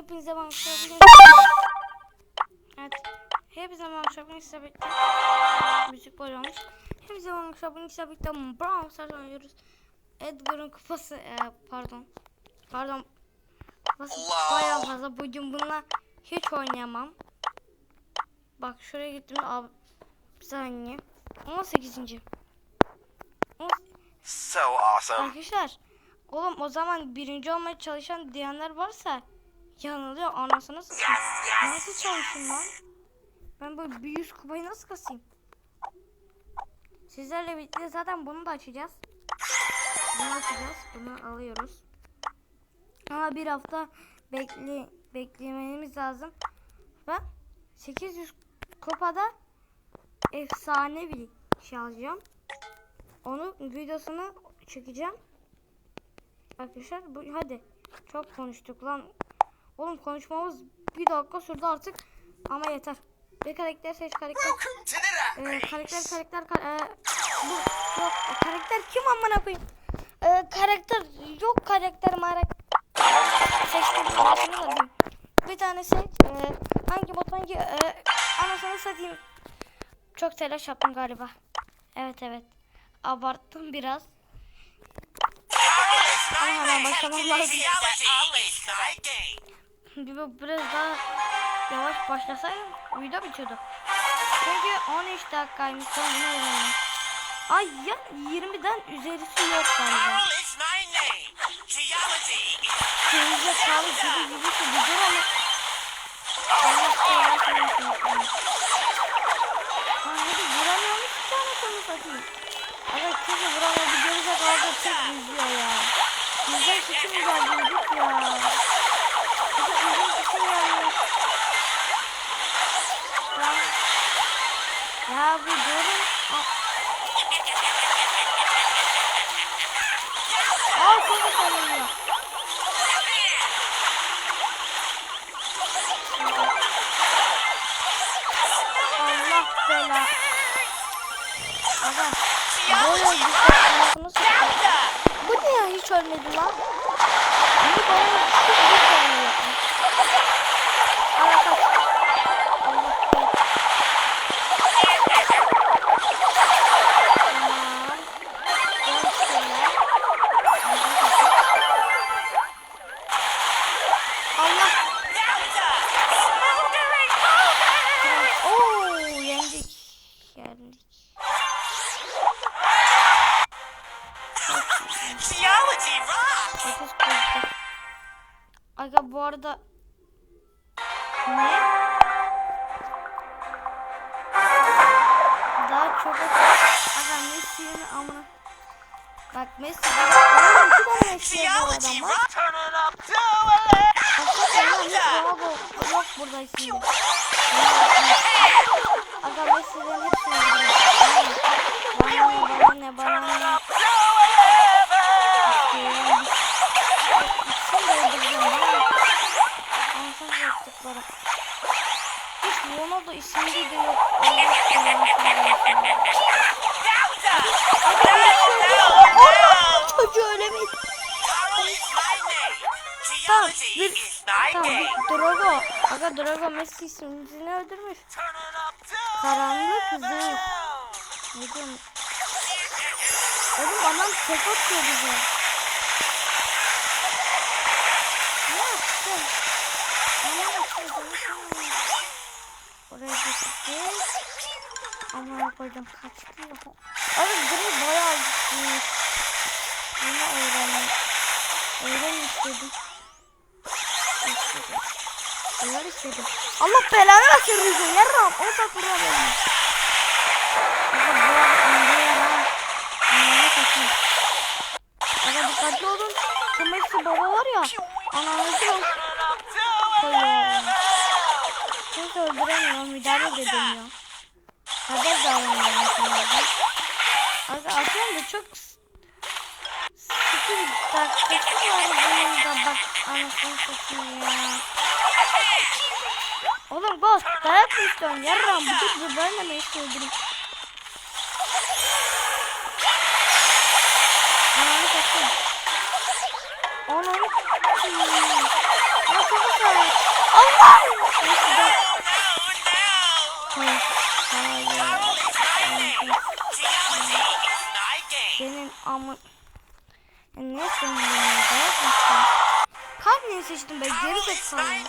Hepinize ben Evet. Hepinize ben size birlikte müzik böyle olmuş. Hepinize ben size birlikte Brawl Stars oynuyoruz. Edgar'ın kafası e, pardon. Pardon. Kafası bayağı fazla. Bugün bununla hiç oynayamam. Bak şuraya gittim abi. Bir saniye. 18. 18. So awesome. Arkadaşlar oğlum o zaman birinci olmaya çalışan diyenler varsa yanılıyor anasını satayım. Nasıl çalışayım lan? Ben böyle bir yüz kupayı nasıl kasayım? Sizlerle birlikte zaten bunu da açacağız. Bunu açacağız. Bunu alıyoruz. Ama bir hafta bekle beklememiz lazım. Ben 800 kupada efsane bir şey alacağım. Onu videosunu çekeceğim. Arkadaşlar bu hadi. Çok konuştuk lan. Oğlum konuşmamız bir dakika sürdü artık. Ama yeter. Bir karakter seç karakter. Ee, karakter karakter kar ee, bu yok karakter kim amına koyayım? Ee, karakter yok karakter marak. Seçtim. Bir tane seç. Ee, hangi bot hangi ee, anasını satayım. Çok telaş yaptım galiba. Evet evet. Abarttım biraz. Ama hemen başlamam lazım. Bu biraz daha yavaş başlasaydım video bitiyordu. Çünkü 13 dakikaymış sonra bunu öğrendim. Ay ya 20'den üzerisi yok galiba. Köyüze kalı gibi gibi ki güzel olur. Allah seversen olsun. Lan hadi vuramıyormuş ki anasını satayım. Evet kızı vuramıyor bir görecek aldı çok üzüyor ya. Güzel seçim geldik bela. Aga. Anasını satayım. Bu ne ya hiç ölmedi lan? Bu bana var. rock. Turning up to yok burada şimdi. Aga Messi'lerin hepsini. Bana ne bana ne bana ne. Yaptıklarım. Hiç Ronaldo isminde de yok. bir, tamam, bir Drogo. Aga Drogo Messi ismini öldürmüş. Karanlık kızı. Ne diyorum? Oğlum adam tek atıyor bize. Ne yaptın? Ne yaptın? Oraya gittik. Ama koydum kaçtı ya. Abi gri bayağı gitmiş. Bunu öğrendim. Öğren istedim. İstedim. Öğren istedim. Allah belanı versin Rüzgar. Yarram. O da vuramıyorum. Aga bu arada önde yaram. Ananı satayım. Aga dikkatli olun. Şu Messi baba var ya. Ananızı yok. Koyuyorum. Kimse öldüremiyor. Müdahale de edemiyor. Haber de alamıyorum sanırım. Aga atıyorum da çok sıkı bir dakikası var bunun da bak anasını satayım ya. Oğlum gol dayak mı istiyorsun yarram bu dur bu böyle mi istiyorum? Ananı satayım. Ananı satayım. Nasıl bir şey? Allah! Hayır. Hayır. Senin amın... Ne senin name.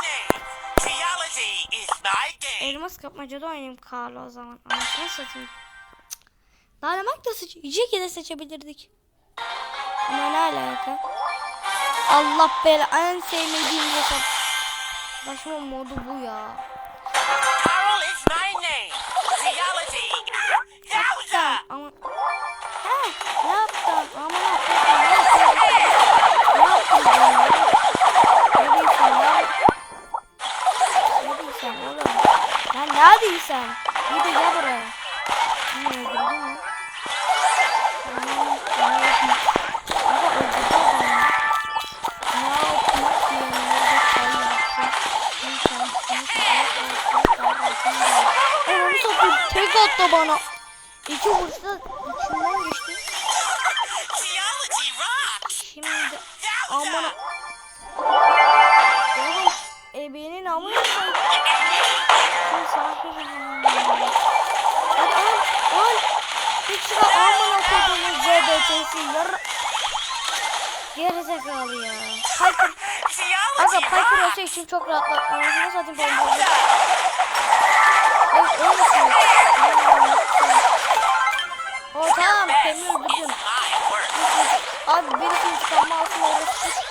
Geology is my game. Elmas kapmacada oynayayım Karlı o zaman. Anasını satayım. Dynamite da seç... Jiggy de seçebilirdik. Ama ne alaka? Allah bela en sevmediğim hesap. Başıma modu bu ya. Carol is my name. Yowza. Sen ama... He ne yaptın? Ama ne yaptın? Çay yaptı. İnsan seni Onu satayım tek attı bana. İki vursa içinden geçti. Şimdi amına. Oğlum ebeğinin amına Çıkar amına koyduğumuz ZBT'si yar. Gerizekalı ya. Piper. Aga Piper olsa için çok rahatlar. Anasını satayım ben bunu. Evet misin? O tamam seni öldürdüm. Abi birisini çıkarma altına orası.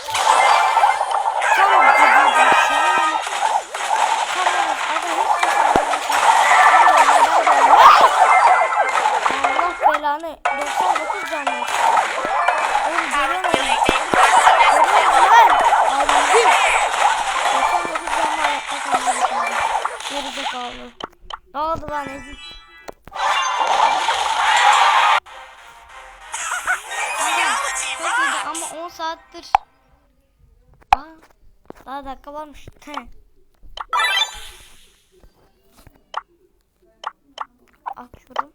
Varmış. He. Açıyorum.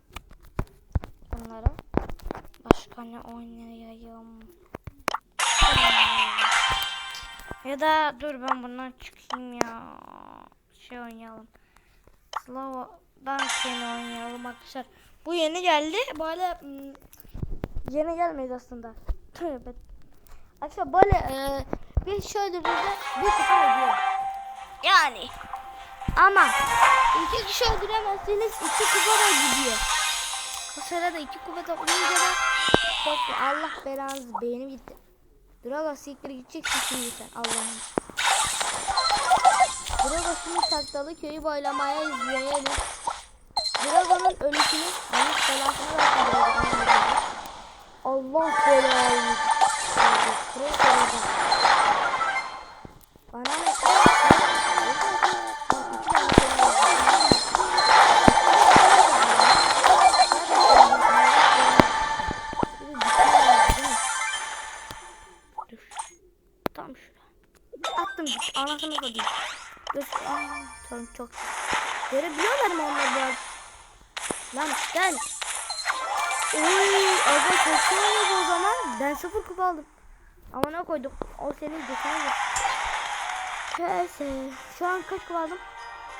Bunları. Başka ne oynayayım? Ya da dur ben bundan çıkayım ya. Şey oynayalım. Slava'dan seni oynayalım arkadaşlar. Bu yeni geldi. Böyle hmm, yeni gelmedi aslında. Tövbe. Arkadaşlar böyle e, bir şey öldürdüğünde bir kupa ödüyor. Yani. Ama iki kişi öldüremezseniz iki kupa da gidiyor. Bu sırada iki kupa olunca da çok Allah belanızı beynim gitti. Drago siktir gideceksin şimdi sen Allah'ım. Drago şimdi taktalı köyü boylamaya izleyelim. Drago'nun ölüsünü Allah belasını versin Drago'nun Allah belanı. Bana ne? Tam şuraya. Attım git. Anasını koyayım. Dur. Aa, tamam çok. Görebiliyorlar mı onlar biraz? Lan gel. Oy, aga oldu o zaman. Ben sıfır kupa aldım. Ama ne koydum? O senin yıl. Neyse. Şu an kaç kupa aldım?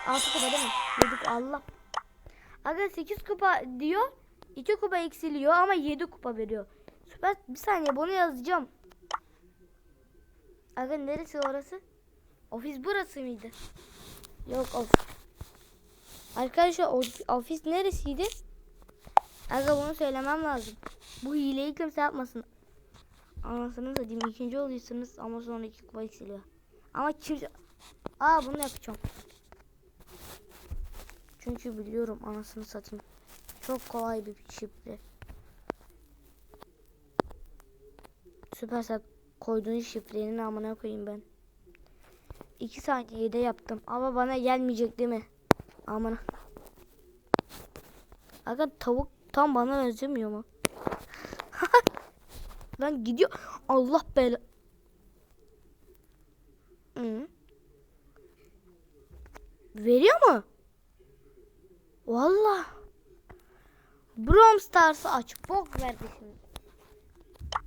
6 kupa değil mi? Yedik Allah. Aga 8 kupa diyor. 2 kupa eksiliyor ama 7 kupa veriyor. Süper. Bir saniye bunu yazacağım. Aga neresi orası? Ofis burası mıydı? Yok of. Arkadaşlar ofis neresiydi? Aga bunu söylemem lazım. Bu hileyi kimse yapmasın. Anasını satayım ikinci oluyorsunuz ama sonra iki kupa eksiliyor. Ama kimse... Aa bunu yapacağım. Çünkü biliyorum anasını satayım. Çok kolay bir şifre. Süpersel koyduğun şifrenin amına koyayım ben. 2 saniyede yaptım ama bana gelmeyecek değil mi? Amına. Aga tavuk tam bana benzemiyor mu? Lan gidiyor. Allah bela. Mu? Valla. Brom Stars'ı aç. Bok verdi şimdi.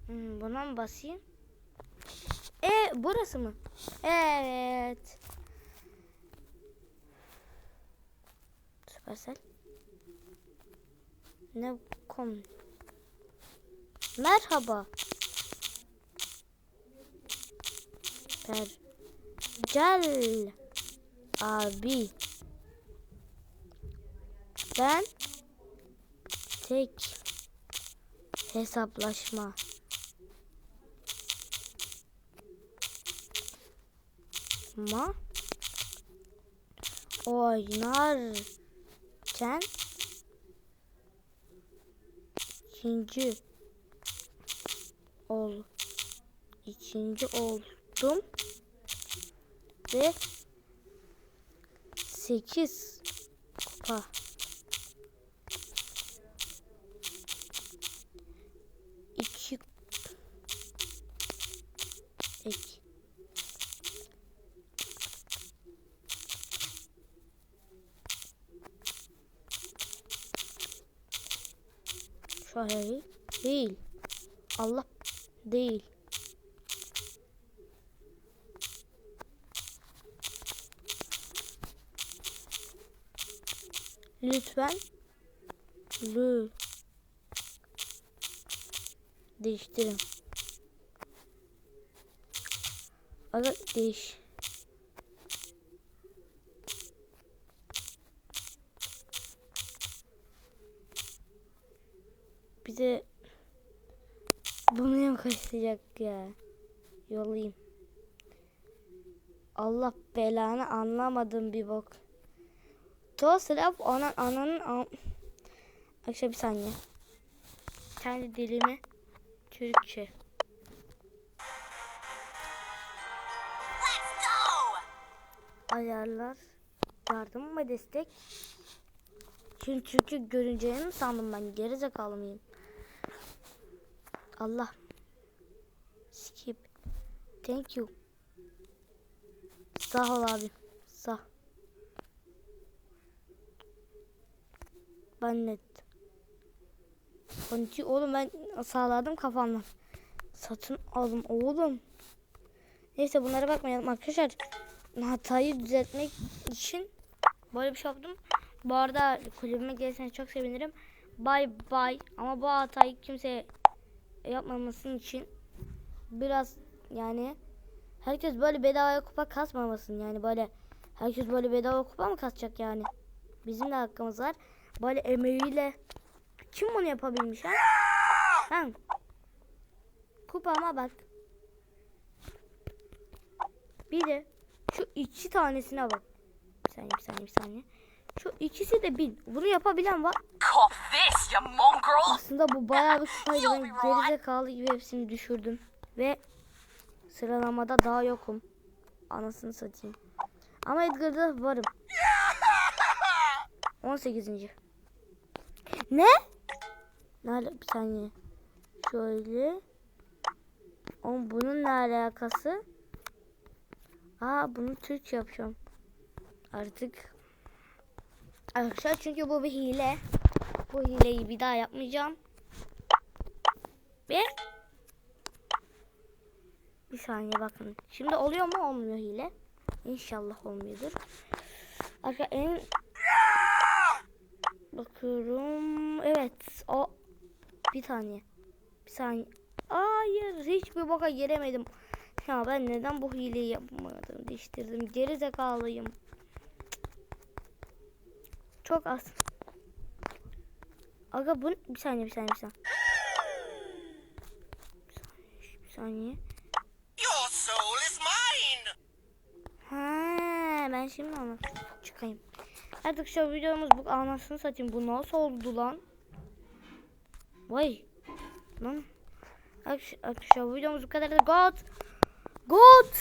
Hmm, buna mı basayım? E burası mı? Evet. Süpersel. Ne kom? Merhaba. Per. Gel. Abi. Ben tek hesaplaşma. Ma oynarken ikinci ol ikinci oldum ve 8 kupa iki ek Şaheri değil. Allah değil. Lütfen lü değiştirin. Aga değiş. Bize bunu yakışacak ya. Yollayayım. Allah belanı anlamadım bir bok. Tosraf onun ananın an... Akşam bir saniye. Kendi dilimi Türkçe. Ayarlar. Yardım ve destek. Şimdi Türkçe görüneceğini sandım ben? Gerizekalı mıyım? Allah. Skip. Thank you. Sağ ol abi. Sağ. Ben net. Konti oğlum ben sağladım kafamdan. Satın aldım oğlum. Neyse bunlara bakmayalım arkadaşlar. Hatayı düzeltmek için böyle bir şey yaptım. Bu arada kulübüme gelirseniz çok sevinirim. Bye bye. Ama bu hatayı kimse yapmamasın için biraz yani herkes böyle bedava kupa kasmamasın. Yani böyle herkes böyle bedava kupa mı kasacak yani? Bizim de hakkımız var. Böyle emeğiyle kim bunu yapabilmiş ha? ha? kupama bak. Bir de şu iki tanesine bak. Bir saniye bir saniye bir saniye şu ikisi de bin bunu yapabilen var aslında bu bayağı bir kupaydı. Ben gerizekalı gibi hepsini düşürdüm. Ve sıralamada daha yokum. Anasını satayım. Ama Edgar'da varım. 18. Ne? Nerede? Bir saniye. Şöyle. Oğlum bunun ne alakası? Aa bunu Türkçe yapacağım. Artık. Arkadaşlar çünkü bu bir hile. Bu hileyi bir daha yapmayacağım. Ve bir saniye bakın. Şimdi oluyor mu olmuyor hile. İnşallah olmuyordur. Arkadaşlar en bakıyorum. Evet. O bir saniye. Bir saniye. Hayır. Hiçbir boka giremedim. Ya ben neden bu hileyi yapmadım? Değiştirdim. Geri zekalıyım. Çok az. Aga bu bir saniye bir saniye bir saniye. Bir saniye. Your soul is mine! Ha, ben şimdi anladım. Çıkayım. Artık şu videomuz bu anasını satayım. Bu nasıl oldu lan? Vay. Lan. Arkadaşlar videomuz bu kadar da God. God.